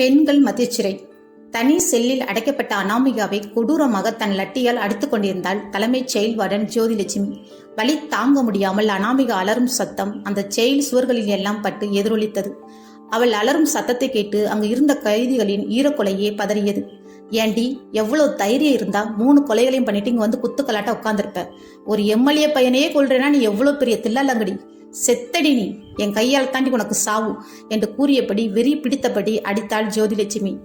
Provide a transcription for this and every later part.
பெண்கள் மத்தியச்சிறை தனி செல்லில் அடைக்கப்பட்ட அனாமிகாவை கொடூரமாக தன் லட்டியால் அடித்துக் கொண்டிருந்தாள் தலைமைச் செயல்வாடன் ஜோதிலட்சுமி. வலி தாங்க முடியாமல் அனாமிகா அலறும் சத்தம் அந்த செயல் சுவர்களில் எல்லாம் பட்டு எதிரொலித்தது. அவள் அலறும் சத்தத்தை கேட்டு அங்கு இருந்த கைதிகளின் ஈரக்கொலையே பதறியது. ஏண்டி எவ்வளவு தைரியம் இருந்தா மூணு கொலைகளையும் பண்ணிட்டு இங்க வந்து குத்துக்கலாட்ட உட்காந்துருப்ப ஒரு எம்எல்ஏ பையனையே கொள்றேன்னா நீ எவ்வளவு பெரிய தில்லாலங்கடி. செத்தடி நீ என் கையால் தாண்டி உனக்கு சாவு என்று கூறியபடி வெறி பிடித்தபடி அடித்தாள் ஜோதிலட்சுமி.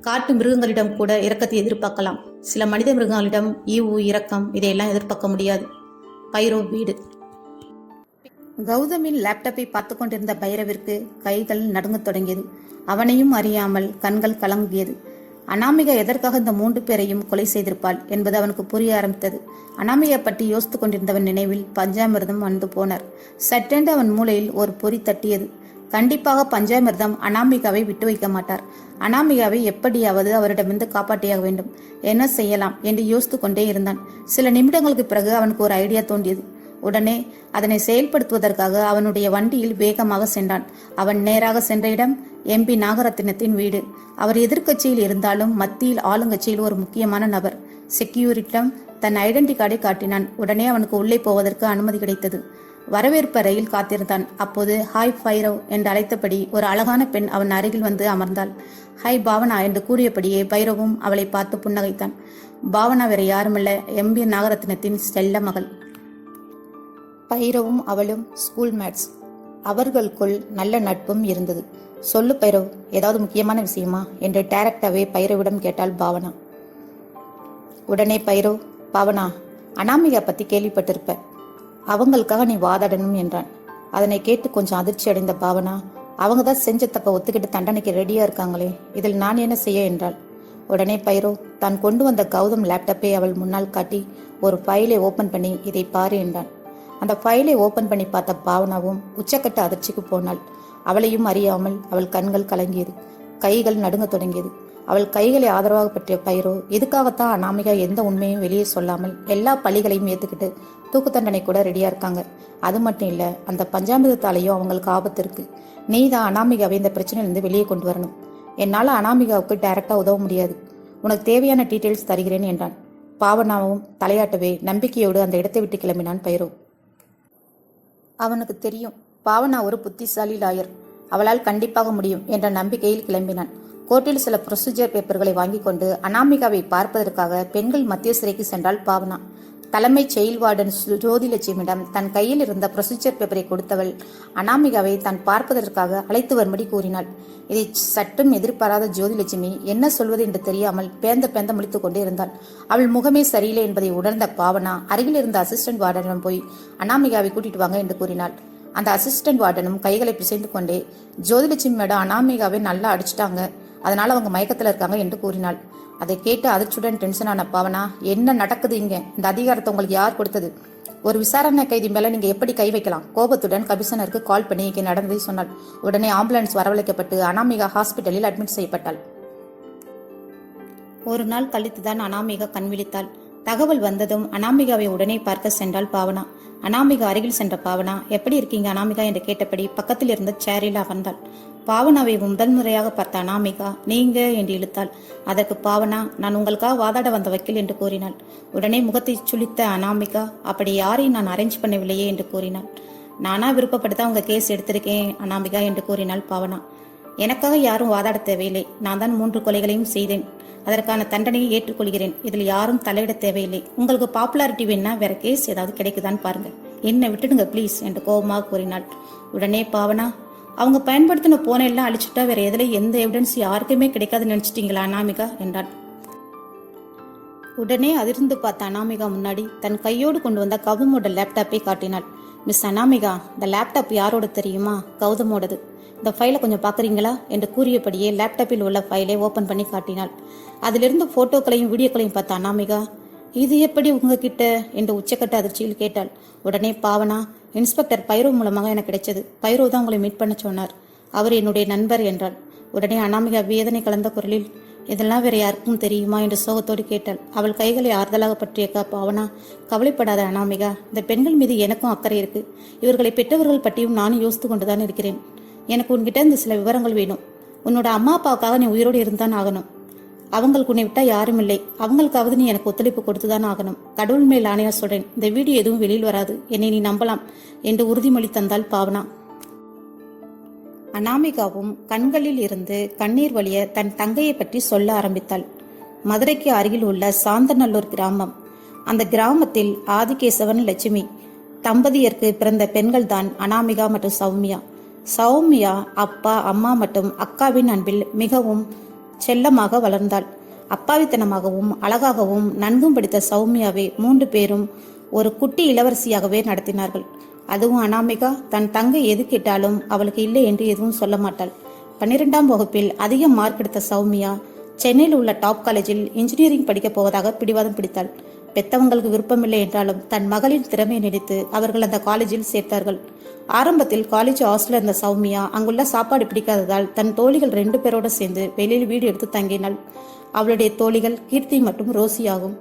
காட்டு மிருகங்களிடம் கூட இரக்கத்தை எதிர்பார்க்கலாம். சில மனித மிருகங்களிடம் ஈவு இரக்கம் இதையெல்லாம் எதிர்பார்க்க முடியாது. பைரோ வீடு. கௌதமின் லேப்டாப்பை பார்த்து கொண்டிருந்த பைரவிற்கு கைகள் நடுங்கத் தொடங்கியது. அவனையும் அறியாமல் கண்கள் கலங்கியது. அனாமிகா எதற்காக இந்த மூன்று பேரையும் கொலை செய்திருப்பாள் என்பது அவனுக்கு புரிய ஆரம்பித்தது. அனாமிகா பற்றி யோசித்துக் கொண்டிருந்தவன் நினைவில் பஞ்சாமிர்தம் வந்து போனார். சட்டென்று அவன் மூளையில் ஒரு பொறி தட்டியது. கண்டிப்பாக பஞ்சாமிர்தம் அனாமிகாவை விட்டு வைக்க மாட்டார். அனாமிகாவை எப்படியாவது அவரிடமிருந்து காப்பாற்றியாக வேண்டும். என்ன செய்யலாம்? என்று யோசித்துக் கொண்டே இருந்தான். சில நிமிடங்களுக்கு பிறகு அவனுக்கு ஒரு ஐடியா தோன்றியது. உடனே அதனை செயல்படுத்துவதற்காக அவனுடைய வண்டியில் வேகமாக சென்றான். அவன் நேராக சென்ற இடம் எம்பி நாகரத்தினத்தின் வீடு. அவர் எதிர்க்கட்சியில் இருந்தாலும் மத்தியில் ஆளுங்கட்சியில் ஒரு முக்கியமான நபர். செக்யூரிட்டிடம் தன் ஐடென்டி கார்டை காட்டினான். உடனே அவனுக்கு உள்ளே போவதற்கு அனுமதி கிடைத்தது. வரவேற்பறையில் காத்திருந்தான். அப்போது ஹாய் ஃபைரவ் என்று அழைத்தபடி ஒரு அழகான பெண் அவன் அருகில் வந்து அமர்ந்தாள். ஹாய் பாவனா என்று கூறியபடியே பைரவும் அவளை பார்த்து புன்னகைத்தான். பாவனா வேற யாருமில்ல. எம்பி நாகரத்னத்தின் செல்ல மகள். பைரவும் அவளும் ஸ்கூல் மேட்ஸ் அவர்களுக்குள் நல்ல நட்பும் இருந்தது. சொல்லு பைரவ் ஏதாவது முக்கியமான விஷயமா? என்று டைரக்டாவே பைரவிடம் கேட்டாள் பாவனா. உடனே பைரவ் பாவனா அனாமிகா பத்தி கேள்விப்பட்டிருப்ப. அவங்களுக்காக நீ வாதாடணும் என்றான். அதனை கேட்டு கொஞ்சம் அதிர்ச்சி அடைந்த பாவனா அவங்க தான் செஞ்ச தப்ப ஒத்துக்கிட்டு தண்டனைக்கு ரெடியா இருக்காங்களே இதில் நான் என்ன செய்ய என்றாள். உடனே பைரோ தான் கொண்டு வந்த கௌதம் லேப்டாப்பை அவள் முன்னால் காட்டி ஒரு ஃபைலை ஓபன் பண்ணி இதை பாரு என்றான். அந்த ஃபைலை ஓபன் பண்ணி பார்த்த பாவனாவும் உச்சக்கட்ட அதிர்ச்சிக்கு போனாள். அவளையும் அறியாமல் அவள் கண்கள் கலங்கியது. கைகள் நடுங்க தொடங்கியது. அவள் கைகளை ஆதரவாக பற்றிய பயிரோ எதுக்காகத்தான் அனாமிகா எந்த உண்மையும் வெளியே சொல்லாமல் எல்லா பள்ளிகளையும் ஏத்துக்கிட்டு தூக்கு தண்டனை கூட ரெடியா இருக்காங்க. அது மட்டும் இல்ல அந்த பஞ்சாமிரத்தாலையும் அவங்களுக்கு ஆபத்து இருக்கு. நீ தான் அனாமிகாவை இந்த பிரச்சனையிலிருந்து வெளியே கொண்டு வரணும். என்னால அனாமிகாவுக்கு டைரக்டா உதவ முடியாது. உனக்கு தேவையான டீட்டெயில்ஸ் தருகிறேன் என்றான். பாவனாவும் தலையாட்டவே நம்பிக்கையோடு அந்த இடத்தை விட்டு கிளம்பினான் பைரோ அவனுக்கு தெரியும். பாவனா ஒரு புத்திசாலி லாயர். அவளால் கண்டிப்பாக முடியும் என்ற நம்பிக்கையில் கிளம்பினான். கோர்ட்டில் சில ப்ரொசீஜர் பேப்பர்களை வாங்கிக் கொண்டு அனாமிகாவை பார்ப்பதற்காக பெண்கள் மத்திய சிறைக்கு சென்றாள் பாவனா. தலைமைச் செயல் வார்டன் சு- ஜோதிலட்சுமியிடம் தன் கையில் இருந்த ப்ரொசீஜர் பேப்பரை கொடுத்தவள் அனாமிகாவை தான் பார்ப்பதற்காக அழைத்து வரும்படி கூறினாள். இதை சற்றும் எதிர்பாராத ஜோதிலட்சுமி என்ன சொல்வது என்று தெரியாமல் பேந்த பேந்த முழித்துக் கொண்டே இருந்தாள். அவள் முகமே சரியில்லை என்பதை உணர்ந்த பாவனா அருகில் இருந்த அசிஸ்டன்ட் வார்டனிடம் போய் அனாமிகாவை கூட்டிட்டு வாங்க என்று கூறினாள். அந்த அசிஸ்டன்ட் வார்டனும் கைகளை பிசைந்து கொண்டே ஜோதிலட்சுமி அனாமிகாவை நல்லா அடிச்சிட்டாங்க. அதனால அவங்க மயக்கத்துல இருக்காங்க என்று கூறினாள். அதை கேட்டு அதிர்ச்சியுடன் டென்ஷனான பாவனா என்ன நடக்குது இங்க? இந்த அதிகாரத்தை உங்களுக்கு யார் கொடுத்தது? ஒரு விசாரணை கைதி மேல நீங்க எப்படி கை வைக்கலாம்? கோபத்துடன் கமிஷனருக்கு கால் பண்ணி இங்கே நடந்ததை சொன்னாள். உடனே ஆம்புலன்ஸ் வரவழைக்கப்பட்டு அனாமிகா ஹாஸ்பிட்டலில் அட்மிட் செய்யப்பட்டாள். ஒரு நாள் கழித்துதான் அனாமிகா கண் விழித்தாள். தகவல் வந்ததும் அனாமிகாவை உடனே பார்க்க சென்றாள் பாவனா. அனாமிகா அருகில் சென்ற பாவனா எப்படி இருக்கீங்க அனாமிகா? என்று கேட்டபடி பக்கத்தில் இருந்த சேரில் அமர்ந்தாள் பாவனாவை முதல் முறையாக பார்த்த அனாமிகா நீங்க என்று இழுத்தாள். அதற்கு பாவனா நான் உங்களுக்காக வாதாட வந்த வக்கீல் என்று கூறினாள். உடனே முகத்தை சுளித்த அனாமிகா அப்படி யாரையும் நான் அரேஞ்ச் பண்ணவில்லையே என்று கூறினாள். நானா விருப்பப்பட்டு தான் உங்க கேஸ் எடுத்திருக்கேன் அனாமிகா என்று கூறினாள் பாவனா. எனக்காக யாரும் வாதாட தேவையில்லை. நான் தான் மூன்று கொலைகளையும் செய்தேன். அதற்கான தண்டனையை ஏற்றுக்கொள்கிறேன். இதில் யாரும் தலையிட தேவையில்லை. உங்களுக்கு பாப்புலாரிட்டி வேணா வேற கேஸ் ஏதாவது கிடைக்குதான்னு பாருங்க என்னை விட்டுடுங்க ப்ளீஸ் என்று கோபமாக கூறினாள். உடனே பாவனா அவங்க பயன்படுத்தின போனை எல்லாம் அழிச்சுட்டா வேற எதுல எந்த எவிடன்ஸ் யாருக்குமே கிடைக்காதுன்னு நினைச்சிட்டீங்களா அனாமிகா என்றான் உடனே அதிர்ந்து பார்த்த அனாமிகா முன்னாடி தன் கையோடு கொண்டு வந்த கௌதமோட லேப்டாப்பை காட்டினாள். மிஸ் அனாமிகா இந்த லேப்டாப் யாரோட தெரியுமா? கௌதமோடது இந்த ஃபைலை கொஞ்சம் பார்க்குறீங்களா? என்று கூறியபடியே லேப்டாப்பில் உள்ள ஃபைலை ஓப்பன் பண்ணி காட்டினாள். அதிலிருந்து போட்டோக்களையும் வீடியோக்களையும் பார்த்த அனாமிகா இது எப்படி உங்ககிட்ட? என்று உச்சக்கட்ட அதிர்ச்சியில் கேட்டாள். உடனே பாவனா இன்ஸ்பெக்டர் பைரோ மூலமாக எனக்கு கிடைச்சது. பைரோ தான் உங்களை மீட் பண்ண சொன்னார். அவர் என்னுடைய நண்பர் என்றாள் உடனே அனாமிகா வேதனை கலந்த குரலில் இதெல்லாம் வேற யாருக்கும் தெரியுமா? என்று சோகத்தோடு கேட்டாள். அவள் கைகளை ஆறுதலாக பற்றிய பாவனா கவலைப்படாத அனாமிகா. இந்த பெண்கள் மீது எனக்கும் அக்கறை இருக்கு. இவர்களை பெற்றவர்கள் பற்றியும் நானும் யோசித்து கொண்டுதான் இருக்கிறேன். எனக்கு உன்கிட்ட இந்த சில விவரங்கள் வேணும். உன்னோட அம்மா அப்பாவுக்காக நீ உயிரோடு இருந்தான் ஆகணும். அவங்களுக்கு உன்னை விட்டா யாரும் இல்லை. அவங்களுக்காவது நீ எனக்கு ஒத்துழைப்பு கொடுத்துதான் ஆகணும். கடவுள் மேல் ஆணையா சொல்றேன். இந்த வீடியோ எதுவும் வெளியில் வராது. என்னை நீ நம்பலாம். என்று உறுதிமொழி தந்தால் பாவனா. அனாமிகாவும் கண்களில் இருந்து கண்ணீர் வழிய தன் தங்கையை பற்றி சொல்ல ஆரம்பித்தாள். மதுரைக்கு அருகில் உள்ள சாந்தநல்லூர் கிராமம். அந்த கிராமத்தில் ஆதிகேசவன் லட்சுமி தம்பதியருக்கு பிறந்த பெண்கள் தான் அனாமிகா மற்றும் சௌமியா. சௌமியா அப்பா அம்மா மற்றும் அக்காவின் அன்பில் மிகவும் செல்லமாக வளர்ந்தாள். அப்பாவித்தனமாகவும் அழகாகவும் நன்கும் படித்த சௌமியாவை மூன்று பேரும் ஒரு குட்டி இளவரசியாகவே நடத்தினார்கள். அதுவும் அனாமிகா தன் தங்கை எது கேட்டாலும் அவளுக்கு இல்லை என்று எதுவும் சொல்ல மாட்டாள். பன்னிரெண்டாம் வகுப்பில் அதிக மார்க் எடுத்த சௌமியா சென்னையில் உள்ள டாப் காலேஜில் இன்ஜினியரிங் படிக்கப் போவதாக பிடிவாதம் பிடித்தாள். பெத்தவங்களுக்கு விருப்பமில்லை என்றாலும் தன் மகளின் திறமையை நினைத்து அவர்கள் அந்த காலேஜில் சேர்த்தார்கள். ஆரம்பத்தில் காலேஜ் ஹாஸ்டலில் இருந்த சௌமியா அங்குள்ள சாப்பாடு பிடிக்காததால் தன் தோழிகள் ரெண்டு பேரோட சேர்ந்து வெளியில் வீடு எடுத்து தங்கினாள். அவளுடைய தோழிகள் கீர்த்தி மற்றும் ரோசி ஆகும்.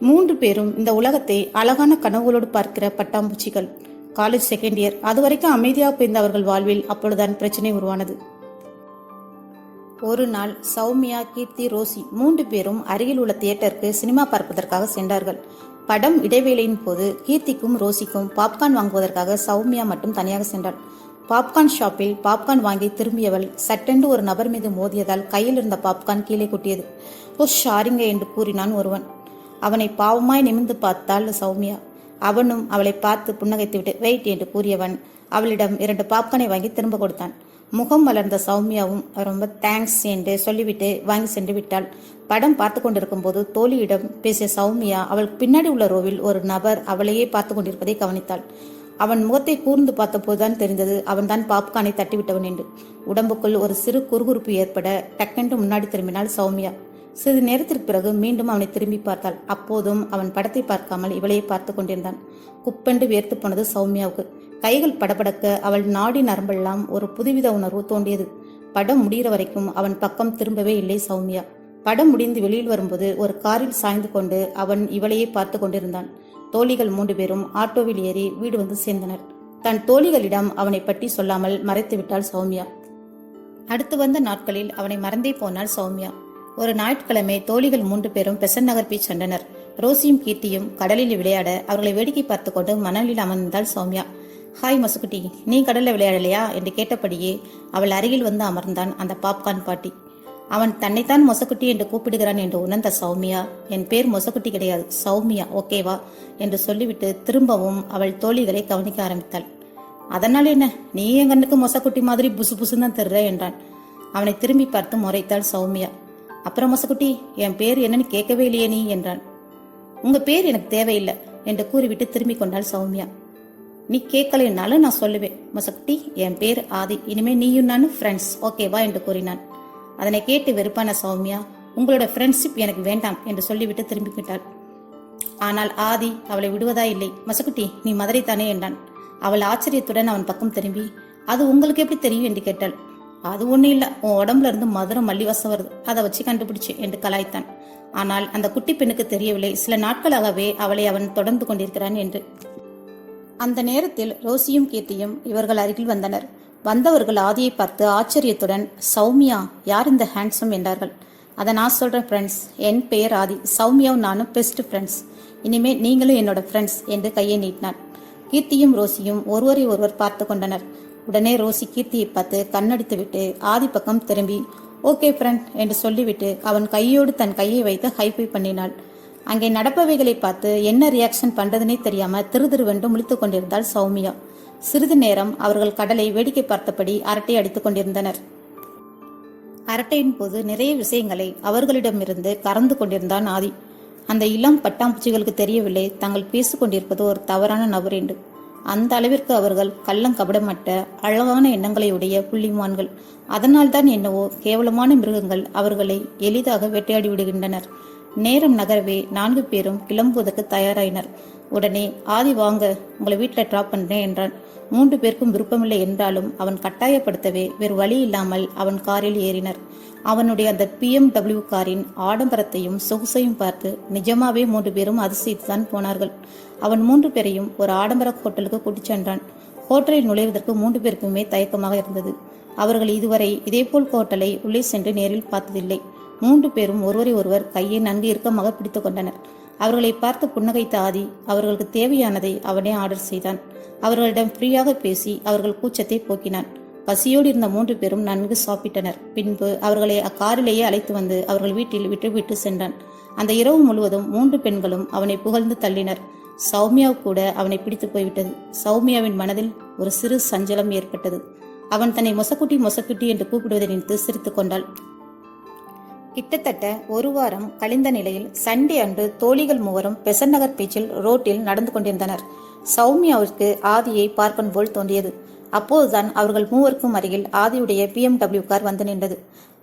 மூன்று பேரும் இந்த உலகத்தை அழகான கனவுகளோடு பார்க்கிற பட்டாம்பூச்சிகள். காலேஜ் செகண்ட் இயர் அதுவரைக்கும் அமைதியாக போயிருந்த அவர்கள் வாழ்வில் அப்பொழுதுதான் பிரச்சனை உருவானது. ஒரு நாள் சௌமியா கீர்த்தி ரோசி மூன்று பேரும் அருகில் உள்ள தியேட்டருக்கு சினிமா பார்ப்பதற்காக சென்றார்கள். படம் இடைவேளையின் போது கீர்த்திக்கும் ரோசிக்கும் பாப்கார்ன் வாங்குவதற்காக சௌமியா மட்டும் தனியாக சென்றாள். பாப்கார்ன் ஷாப்பில் பாப்கார்ன் வாங்கி திரும்பியவள் சட்டென்று ஒரு நபர் மீது மோதியதால் கையில் இருந்த பாப்கார்ன் கீழே கொட்டியது. ஓ ஷாரிங்க என்று கூறினான் ஒருவன். அவனை பாவமாய் நிமிர்ந்து பார்த்தாள் சௌமியா. அவனும் அவளை பார்த்து புன்னகைத்துவிட்டு வெயிட் என்று கூறியவன் அவளிடம் இரண்டு பாப்கார்னை வாங்கி திரும்ப கொடுத்தான். முகம் மலர்ந்த சௌமியாவும் ரொம்ப தேங்க்ஸ் என்று சொல்லிவிட்டு வாங்கி சென்று விட்டாள். படம் பார்த்து கொண்டிருக்கும் போது தோழியிடம் பேசிய சௌமியா அவள் பின்னாடி உள்ள ரோவில் ஒரு நபர் அவளையே பார்த்து கொண்டிருப்பதை கவனித்தாள். அவன் முகத்தை கூர்ந்து பார்த்தபோதுதான் தெரிந்தது அவன்தான் பாப்கார்னை தட்டிவிட்டவன் என்று. உடம்புக்குள் ஒரு சிறு குறுகுறுப்பு ஏற்பட டக்கென்று முன்னாடி திரும்பினாள் சௌமியா. சிறிது நேரத்திற்கு பிறகு மீண்டும் அவனை திரும்பி பார்த்தாள். அப்போதும் அவன் படத்தை பார்க்காமல் இவளையே பார்த்து கொண்டிருந்தான். குப்பென்று வியர்த்து போனது சௌமியாவுக்கு. கைகள் படபடக்க அவள் நாடி நரம்பெல்லாம் ஒரு புதுவித உணர்வு தோண்டியது படம் முடிகிற வரைக்கும் அவன் பக்கம் திரும்பவே இல்லை சௌமியா. படம் முடிந்து வெளியில் வரும்போது ஒரு காரில் சாய்ந்து கொண்டு அவன் இவளையே பார்த்து கொண்டிருந்தான். தோழிகள் மூன்று பேரும் ஆட்டோவில் ஏறி வீடு வந்து சேர்ந்தனர். தன் தோழிகளிடம் அவனை பற்றி சொல்லாமல் மறைத்து விட்டாள் சௌமியா. அடுத்து வந்த நாட்களில் அவனை மறந்தே போனாள் சௌமியா. ஒரு ஞாயிற்றுக்கிழமை தோழிகள் மூன்று பேரும் பெசன் நகர் பீச் சென்றனர். ரோசியும் கீர்த்தியும் கடலில் விளையாட அவர்களை வேடிக்கை பார்த்து கொண்டு மணலில் அமர்ந்தாள் சௌமியா. ஹாய் மசுக்குட்டி நீ கடல்ல விளையாடலையா? என்று கேட்டபடியே அவள் அருகில் வந்து அமர்ந்தான் அந்த பாப்கார்ன் பாட்டி. அவன் தன்னைத்தான் மொசக்குட்டி என்று கூப்பிடுகிறான் என்று உணர்ந்த சௌமியா என் பேர் மொசக்குட்டி கிடையாது. சௌமியா ஓகேவா? என்று சொல்லிவிட்டு திரும்பவும் அவள் தோழிகளை கவனிக்க ஆரம்பித்தாள். அதனால் என்ன? நீ என் கண்ணுக்கு மொசக்குட்டி மாதிரி புசு புசுன்னு தான் தர்ற என்றான். அவனை திரும்பி பார்த்து முறைத்தாள் சௌமியா. அப்புறம் மொசக்குட்டி என் பேர் என்னன்னு கேட்கவே இல்லையே நீ? என்றான். உங்க பேர் எனக்கு தேவையில்லை என்று கூறிவிட்டு திரும்பிக் கொண்டாள் சௌமியா. நீ கேட்கலைன்னாலும் நான் சொல்லுவேன். மொசக்குட்டி என் பேர் ஆதி. இனிமே நீயும் நானும் ஃப்ரெண்ட்ஸ் ஓகேவா என்று கூறினான். அதனை கேட்டு வெறுப்பான சௌமியா உங்களோட ஃப்ரெண்ட்ஷிப் எனக்கு வேண்டாம் என்று சொல்லிவிட்டு திரும்பிவிட்டாள் ஆனால் ஆதி அவளை விடுவதா இல்லை. மசக்குட்டி நீ மதுரை தானே என்றான். அவள் ஆச்சரியத்துடன் அவன் பக்கம் திரும்பி அது உங்களுக்கு எப்படி தெரியும்? என்று கேட்டாள். அது ஒன்றும் இல்லை. உன் உடம்புல இருந்து மதுரம் மல்லி வருது. அதை வச்சு கண்டுபிடிச்சு என்று கலாய்த்தான். ஆனால் அந்த குட்டி பெண்ணுக்கு தெரியவில்லை. சில நாட்களாகவே அவளை அவன் தொடர்ந்து கொண்டிருக்கிறான் என்று. அந்த நேரத்தில் ரோசியும் கீர்த்தியும் இவர்கள் அருகில் வந்தனர். வந்தவர்கள் ஆதியை பார்த்து ஆச்சரியத்துடன் சௌமியா யார் இந்த ஹேண்ட்ஸம் என்றார்கள். அதை நான் சொல்கிறேன் ஃப்ரெண்ட்ஸ் என் பெயர் ஆதி. சௌமியாவும் நானும் பெஸ்ட் ஃப்ரெண்ட்ஸ் இனிமே நீங்களும் என்னோட ஃப்ரெண்ட்ஸ் என்று கையை நீட்டினான். கீர்த்தியும் ரோசியும் ஒருவரை ஒருவர் பார்த்து கொண்டனர். உடனே ரோசி கீர்த்தியை பார்த்து கண்ணடித்து விட்டு ஆதி பக்கம் திரும்பி ஓகே ஃப்ரெண்ட் என்று சொல்லிவிட்டு அவன் கையோடு தன் கையை வைத்து ஹைஃபை பண்ணினாள். அங்கே நடப்பவைகளை பார்த்து என்ன ரியாக்ஷன் பண்றதுனே தெரியாம திரு திருவென்று முழித்துக் கொண்டிருந்தாள் சௌமியா. சிறிது நேரம் அவர்கள் கடலை வேடிக்கை பார்த்தபடி அரட்டை அடித்துக் கொண்டிருந்தனர். அரட்டையின் போது நிறைய விஷயங்களை அவர்களிடமிருந்து கறந்து கொண்டிருந்தான் ஆதி. அந்த இளம் பட்டாம்பூச்சிகளுக்கு தெரியவில்லை தாங்கள் பேசிக்கொண்டிருப்பது ஒரு தவறான நபர் என்று. அந்த அளவிற்கு அவர்கள் கள்ளங்கபடமற்ற அழகான எண்ணங்களை உடைய புள்ளிமான்கள். அதனால்தான் என்னவோ கேவலமான மிருகங்கள் அவர்களை எளிதாக வேட்டையாடி விடுகின்றனர். நேரம் நகரவே நான்கு பேரும் கிளம்புவதற்கு தயாராயினர். உடனே ஆதி வாங்க உங்களை வீட்டில் ட்ராப் பண்ணேன் என்றான். மூன்று பேருக்கும் விருப்பமில்லை என்றாலும் அவன் கட்டாயப்படுத்தவே வேறு வழி இல்லாமல் அவன் காரில் ஏறினர். அவனுடைய அந்த பிஎம்டபிள்யூ காரின் ஆடம்பரத்தையும் சொகுசையும் பார்த்து நிஜமாவே மூன்று பேரும் அதிசயித்துதான் போனார்கள். அவன் மூன்று பேரையும் ஒரு ஆடம்பர ஹோட்டலுக்கு கூட்டிச் சென்றான். ஹோட்டலில் நுழைவதற்கு மூன்று பேருக்குமே தயக்கமாக இருந்தது. அவர்கள் இதுவரை இதேபோல் ஹோட்டலை உள்ளே சென்று நேரில் பார்த்ததில்லை. மூன்று பேரும் ஒருவரை ஒருவர் கையை நன்கு இறுக்கமாக பிடித்து கொண்டனர். அவர்களை பார்த்து புன்னகைத்த ஆதி அவர்களுக்கு தேவையானதை அவனே ஆர்டர் செய்தான். அவர்களிடம் ஃப்ரீயாக பேசி அவர்கள் கூச்சத்தை போக்கினான். பசியோடு இருந்த மூன்று பேரும் நன்கு சாப்பிட்டனர். பின்பு அவர்களை அக்காரிலேயே அழைத்து வந்து அவர்கள் வீட்டில் விட்டுவிட்டு சென்றான். அந்த இரவு முழுவதும் மூன்று பெண்களும் அவனை புகழ்ந்து தள்ளினர். சௌமியா கூட அவனை பிடித்து போய்விட்டது. சௌமியாவின் மனதில் ஒரு சிறு சஞ்சலம் ஏற்பட்டது. அவன் தன்னை மொசக்குட்டி மொசக்குட்டி என்று கூப்பிடுவதை நினைத்து சிரித்துக் கொண்டாள். கிட்டத்தட்ட ஒரு வாரம் கழிந்த நிலையில் சண்டே அன்று தோழிகள் மூவரும் பெசன் நகர் பீச்சில் ரோட்டில் நடந்து கொண்டிருந்தனர். சௌமியாவிற்கு ஆதியை பார்க்கும் போல் தோன்றியது. அப்போதுதான் அவர்கள் மூவருக்கும் அருகில் ஆதியுடைய பிஎம்டபிள்யூ கார் வந்து நின்றது.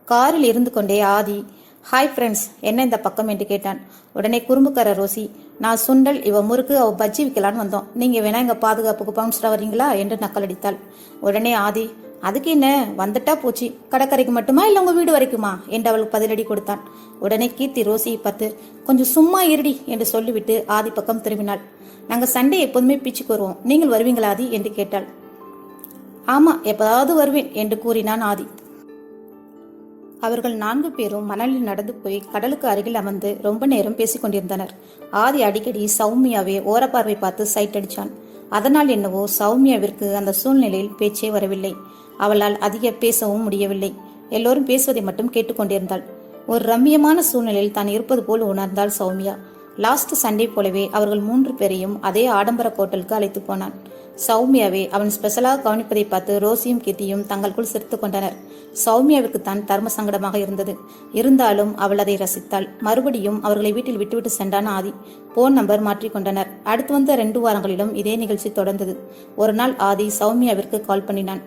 காரில் இருந்து கொண்டே ஆதி ஹாய் ஃப்ரெண்ட்ஸ் என்ன இந்த பக்கம்? என்று கேட்டான். உடனே குறும்புக்கார ரோசி நான் சுண்டல் இவ முறுக்கு அவ பஜ்ஜி விற்கலான்னு வந்தோம். நீங்க வேணா எங்க பாதுகாப்புக்கு பவுன்ஸ்டா வரீங்களா? என்று நக்கல் அடித்தாள். உடனே ஆதி அதுக்கு என்ன? வந்துட்டா போச்சு. கடற்கரைக்கு மட்டுமா இல்லை உங்க வீடு வரைக்குமா? என்று அவளுக்கு பதிலடி கொடுத்தான். உடனே கீர்த்தி ரோசியை பார்த்து கொஞ்சம் சும்மா இருடி என்று சொல்லிவிட்டு ஆதி பக்கம் திரும்பினாள். நாங்கள் சண்டே எப்போதுமே பீச்சுக்கு வருவோம். நீங்கள் வருவீங்களா ஆதி? என்று கேட்டாள். ஆமா எப்பதாவது வருவேன் என்று கூறினான் ஆதி. அவர்கள் நான்கு பேரும் மணலில் நடந்து போய் கடலுக்கு அருகில் அமர்ந்து ரொம்ப நேரம் பேசிக்கொண்டிருந்தனர் ஆதி அடிக்கடி சௌமியாவை ஓரப்பார்வை பார்த்து சைட் அடிச்சான் அதனால் என்னவோ சௌமியாவிற்கு அந்த சூழ்நிலையில் பேச்சே வரவில்லை. அவளால் அதிக பேசவும் முடியவில்லை. எல்லோரும் பேசுவதை மட்டும் கேட்டுக்கொண்டிருந்தாள். ஒரு ரம்மியமான சூழ்நிலையில் தான் இருப்பது போல் உணர்ந்தாள் சௌமியா. லாஸ்ட் சண்டே போலவே அவர்கள் மூன்று பேரையும் அதே ஆடம்பர ஹோட்டலுக்கு அழைத்து போனான். சௌமியாவை அவன் ஸ்பெஷலாக கவனிப்பதை பார்த்து ரோசியும் கீர்த்தியும் தங்களுக்குள் சிரித்து கொண்டனர். சௌமியாவிற்கு தான் தர்ம சங்கடமாக இருந்தது. இருந்தாலும் அவள் அதை ரசித்தாள். மறுபடியும் அவர்களை வீட்டில் விட்டுவிட்டு சென்றான் ஆதி. போன் நம்பர் மாற்றிக்கொண்டனர் அடுத்து வந்த ரெண்டு வாரங்களிலும் இதே நிகழ்ச்சி தொடர்ந்தது. ஒரு நாள் ஆதி சௌமியாவிற்கு கால் பண்ணினான்.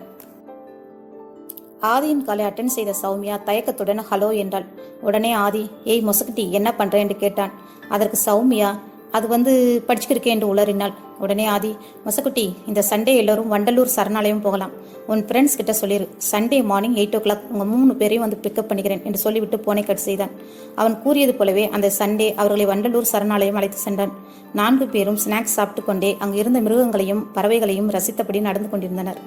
ஆதியின் காலை அட்டன் செய்த சௌமியா தயக்கத்துடன் ஹலோ என்றாள். உடனே ஆதி ஏய் மொசகுட்டி என்ன பண்ற? என்று கேட்டான். அதற்கு சௌமியா அது வந்து படிச்சுக்கிருக்கேன் என்று உளறினாள். உடனே ஆதி மொசக்குட்டி இந்த சண்டே எல்லோரும் வண்டலூர் சரணாலயம் போகலாம். உன் ஃப்ரெண்ட்ஸ் கிட்ட சொல்லிடு Sunday morning eight o'clock உங்கள் மூணு பேரையும் வந்து பிக்கப் பண்ணிக்கிறேன் என்று சொல்லிவிட்டு போனை கட் செய்தான். அவன் கூறியது போலவே அந்த சண்டே அவர்களை வண்டலூர் சரணாலயம் அழைத்து சென்றான். நான்கு பேரும் ஸ்நாக்ஸ் சாப்பிட்டு கொண்டே அங்கு இருந்த மிருகங்களையும் பறவைகளையும் ரசித்தபடி நடந்து கொண்டிருந்தனர்.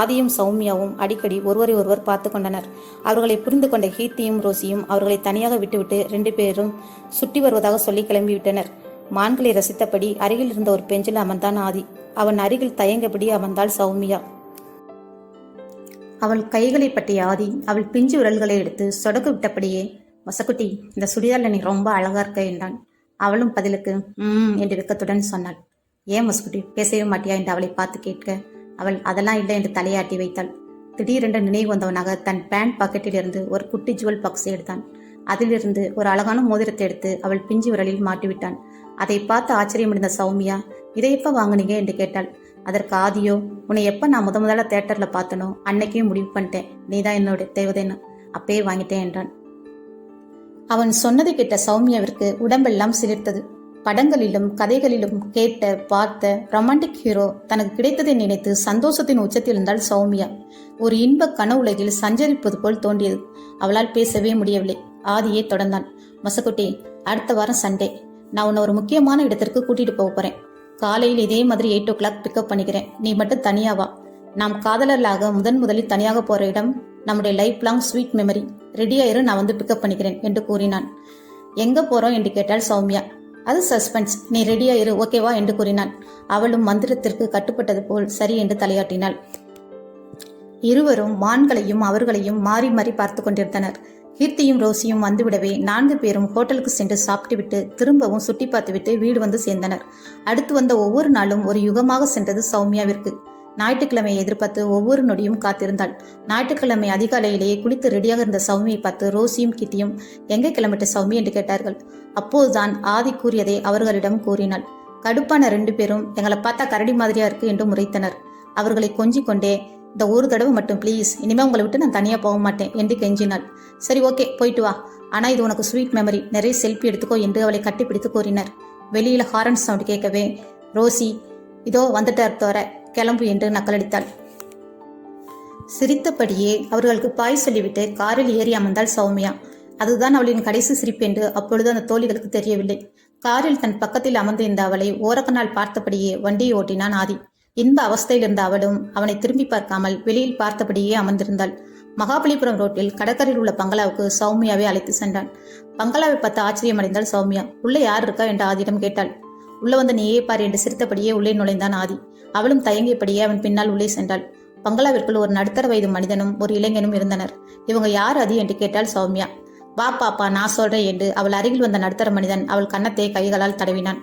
ஆதியும் சௌமியாவும் அடிக்கடி ஒருவரை ஒருவர் பார்த்து கொண்டனர். அவர்களை புரிந்து கொண்ட கீர்த்தியும் ரோசியும் அவர்களை தனியாக விட்டுவிட்டு ரெண்டு பேரும் சுற்றி வருவதாக சொல்லி கிளம்பிவிட்டனர். மான்களை ரசித்தபடி அருகில் இருந்த ஒரு பெஞ்சில் அமர்ந்தான் ஆதி. அவன் அருகில் தயங்கபடி அமர்ந்தாள் சௌமியா. அவள் கைகளை பற்றிய ஆதி அவள் பிஞ்சு விரல்களை எடுத்து சொடக்கு விட்டபடியே வசக்குட்டி இந்த சுடிதாரில் நீ ரொம்ப அழகா இருக்க என்றான். அவளும் பதிலுக்கு ம் என்று வெக்கத்துடன் சொன்னாள். ஏன் வசக்குட்டி பேசவே மாட்டியா என்று அவளை பார்த்து கேட்க அவள் அதெல்லாம் இல்லை என்று தலையாட்டி வைத்தாள். திடீரென்று நினைவு வந்தவனாக தன் பேண்ட் பாக்கெட்டிலிருந்து ஒரு குட்டி ஜுவல் பாக்ஸை எடுத்தான். அதிலிருந்து ஒரு அழகான மோதிரத்தை எடுத்து அவள் பிஞ்சு விரலில் மாட்டிவிட்டான். அதை பார்த்து ஆச்சரியமடைந்த சௌமியா இதை எப்ப வாங்கினீங்க? என்று கேட்டாள். அதற்கு ஆதியோ உன்னை எப்ப நான் முத முதல்ல தேட்டர்ல பார்த்தனோ அன்னைக்கே முடிவு பண்ணிட்டேன். நீதான் என்னோட தேவதைன்னு. அப்பயே வாங்கிட்டேன் என்றான். அவன் சொன்னது கிட்ட சௌமியாவிற்கு உடம்பெல்லாம் சிலிர்த்தது. படங்களிலும் கதைகளிலும் கேட்ட பார்த்த ரொமான்டிக் ஹீரோ தனக்கு கிடைத்ததை நினைத்து சந்தோஷத்தின் உச்சத்தில் இருந்தாள் சௌமியா. ஒரு இன்ப கனவுலகில் சஞ்சரிப்பது போல் தோன்றியது. அவளால் பேசவே முடியவில்லை. ஆதியே தொடர்ந்தான். மசக்குட்டி அடுத்த வாரம் சண்டே. நான் உன்னை ஒரு முக்கியமான இடத்திற்கு கூட்டிட்டு போக போறேன். காலையில் இதே மாதிரி எயிட் ஓ கிளாக் பிக்கப் பண்ணிக்கிறேன். நீ மட்டும் தனியா வா. நாம் காதலர்களாக முதன் முதலில் தனியாக போற இடம் நம்முடைய லைஃப் லாங் ஸ்வீட் மெமரி ரெடியாயிரு நான் வந்து பிக்கப் பண்ணிக்கிறேன் என்று கூறினான். எங்க போறோம்? என்று கேட்டாள் சௌமியா. அது சஸ்பென்ஸ் நீ ரெடியா இரு ஓகேவா என்று கூறினான். அவளும் மந்திரத்திற்கு கட்டுப்பட்டது போல் சரி என்று தலையாட்டினாள். இருவரும் மான்களையும் அவர்களையும் மாறி மாறி பார்த்து கொண்டிருந்தனர். கீர்த்தியும் ரோசியும் வந்துவிடவே நான்கு பேரும் ஹோட்டலுக்கு சென்று சாப்பிட்டுவிட்டு திரும்பவும் சுட்டி பார்த்துவிட்டு வீடு வந்து சேர்ந்தனர். அடுத்து வந்த ஒவ்வொரு நாளும் ஒரு யுகமாக சென்றது சௌமியாவிற்கு. ஞாயிற்றுக்கிழமையை எதிர்பார்த்து ஒவ்வொரு நொடியும் காத்திருந்தாள். ஞாயிற்றுக்கிழமை அதிகாலையிலேயே குளித்து ரெடியாக இருந்த சௌமியை பார்த்து ரோசியும் கிட்டியும் எங்கே கிளம்பிட்ட சௌமி? என்று கேட்டார்கள். அப்போதுதான் ஆதி கூறியதை அவர்களிடம் கூறினாள். கடுப்பான ரெண்டு பேரும் எங்களை பார்த்தா கரடி மாதிரியா இருக்கு என்று முறைத்தனர். அவர்களை கொஞ்சிக் கொண்டே இந்த ஒரு தடவை மட்டும் ப்ளீஸ் இனிமே உங்களை விட்டு நான் தனியாக போக மாட்டேன் என்று கெஞ்சினாள். சரி ஓகே போயிட்டு வா. ஆனால் இது உனக்கு ஸ்வீட் மெமரி நிறைய செல்ஃபி எடுத்துக்கோ என்று அவளை கட்டிப்பிடித்து கூறினர். வெளியில் ஹாரன் சவுண்ட் கேட்கவே ரோசி இதோ வந்துட்டார் தோற. கிளம்பு என்று நக்கலடித்தாள். சிரித்தபடியே அவர்களுக்கு பாய் சொல்லிவிட்டு காரில் ஏறி அமர்ந்தாள் சௌமியா. அதுதான் அவளின் கடைசி சிரிப்பு என்று அப்பொழுது அந்த தோழிகளுக்கு தெரியவில்லை. காரில் தன் பக்கத்தில் அமர்ந்திருந்த அவளை ஓரக்கனால் பார்த்தபடியே வண்டியை ஓட்டினான் ஆதி. இன்ப அவஸ்தையில் இருந்த அவளும் அவனை திரும்பி பார்க்காமல் வெளியில் பார்த்தபடியே அமர்ந்திருந்தாள். மகாபலிபுரம் ரோட்டில் கடற்கரையில் உள்ள பங்களாவுக்கு சௌமியாவை அழைத்து சென்றான். பங்களாவை பார்த்து ஆச்சரியமடைந்தாள் சௌமியா. உள்ள யார் இருக்கா? என்று ஆதியிடம் கேட்டாள். உள்ள வந்த நீயே பார் என்று சிரித்தபடியே உள்ளே நுழைந்தான் ஆதி. அவளும் தயங்கியபடியே அவன் பின்னால் உள்ளே சென்றாள். பங்களாவிற்குள் ஒரு நடுத்தர வயது மனிதனும் ஒரு இளைஞனும் இருந்தனர். இவங்க யார் அது என்று கேட்டாள் சௌமியா. வா பாப்பா நான் சொல்றேன் என்று அவள் அருகில் வந்த நடுத்தர மனிதன் அவள் கன்னத்தை கைகளால் தடவினான்.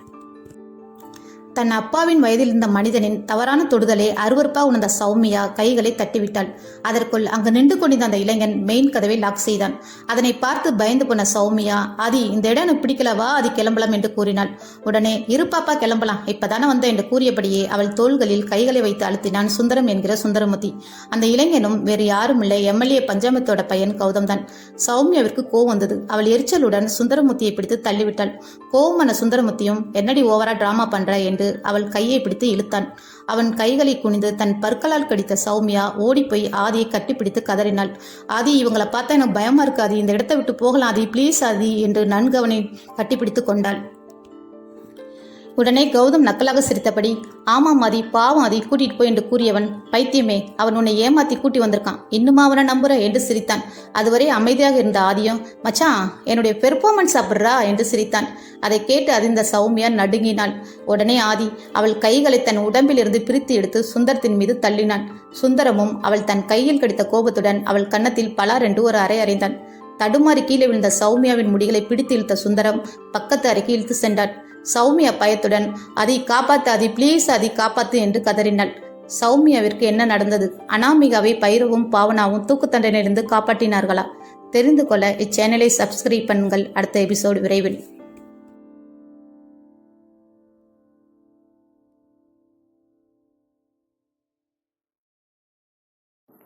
தன் அப்பாவின் வயதில் இருந்த மனிதனின் தவறான தொடுதலை அருவறுப்பாக உணர்ந்த சௌமியா கைகளை தட்டிவிட்டாள். அதற்குள் அங்கு நின்று கொண்டிருந்த அந்த இளைஞன் மெயின் கதவை லாக் செய்தான். அதனை பார்த்து பயந்து போன சௌமியா ஆதி இந்த இடம் எனக்கு பிடிக்கலவா அது கிளம்பலாம் என்று கூறினாள். உடனே இரு பாப்பா கிளம்பலாம். இப்பதானே வந்த என்று கூறியபடியே அவள் தோள்களில் கைகளை வைத்து அழுத்தினான் சுந்தரம் என்கிற சுந்தரமுதி அந்த இளைஞனும் வேறு யாரும் இல்லை எம்எல்ஏ பஞ்சாமத்தோட பையன் கௌதம் தான் சௌமியாவிற்கு கோவம் வந்தது. அவள் எரிச்சலுடன் சுந்தரமுத்தியை பிடித்து தள்ளிவிட்டாள். கோவமான சுந்தரமுத்தியும் என்னடி ஓவரா டிராமா பண்ற? என்று அவள் கையை பிடித்து இழுத்தான். அவன் கைகளை குனிந்து தன் பற்களால் கடித்த சௌமியா ஓடிப்போய் ஆதியை கட்டிப்பிடித்து கதறினாள். ஆதி இவங்களை பார்த்தா எனக்கு பயமா இருக்கு ஆதி. இந்த இடத்தை விட்டு போகலாம் ஆதி. ப்ளீஸ் ஆதி என்று நன்கு அவனை கட்டிப்பிடித்து கொண்டாள். உடனே கௌதம் நக்கலாக சிரித்தபடி ஆமாம் ஆதி பாவம் ஆதி கூட்டிட்டு போய் என்று கூறியவன் பைத்தியமே அவன் உன்னை ஏமாத்தி கூட்டி வந்திருக்கான். இன்னுமா அவனை நம்புற? என்று சிரித்தான். அதுவரை அமைதியாக இருந்த ஆதியும் மச்சான் என்னுடைய பெர்ஃபார்மன்ஸ் சாப்பிட்றா? என்று சிரித்தான். அதை கேட்டு அதிர்ந்த சௌமியா நடுங்கினாள். உடனே ஆதி அவள் கைகளை தன் உடம்பிலிருந்து பிரித்து எடுத்து சுந்தரத்தின் மீது தள்ளினான் சுந்தரமும் அவள் தன் கையில் கடித்த கோபத்துடன் அவள் கன்னத்தில் பலார் என்று ஒரு அறை அறைந்தான் தடுமாறி கீழே விழுந்த சௌமியாவின் முடிகளை பிடித்து இழுத்த சுந்தரம் பக்கத்து அறைக்கு இழுத்து சென்றான் சௌமியா பயத்துடன் அதை காப்பாத்து அதை ப்ளீஸ் அதை காப்பாத்து என்று கதறினாள். சௌமியாவிற்கு என்ன நடந்தது? அனாமிகாவை பைரவும் பாவனாவும் தூக்கு தண்டனையிலிருந்து காப்பாற்றினார்களா? தெரிந்து கொள்ள இச்சேனலை சப்ஸ்கிரைப் பண்ணுங்கள். அடுத்த எபிசோடு விரைவில்.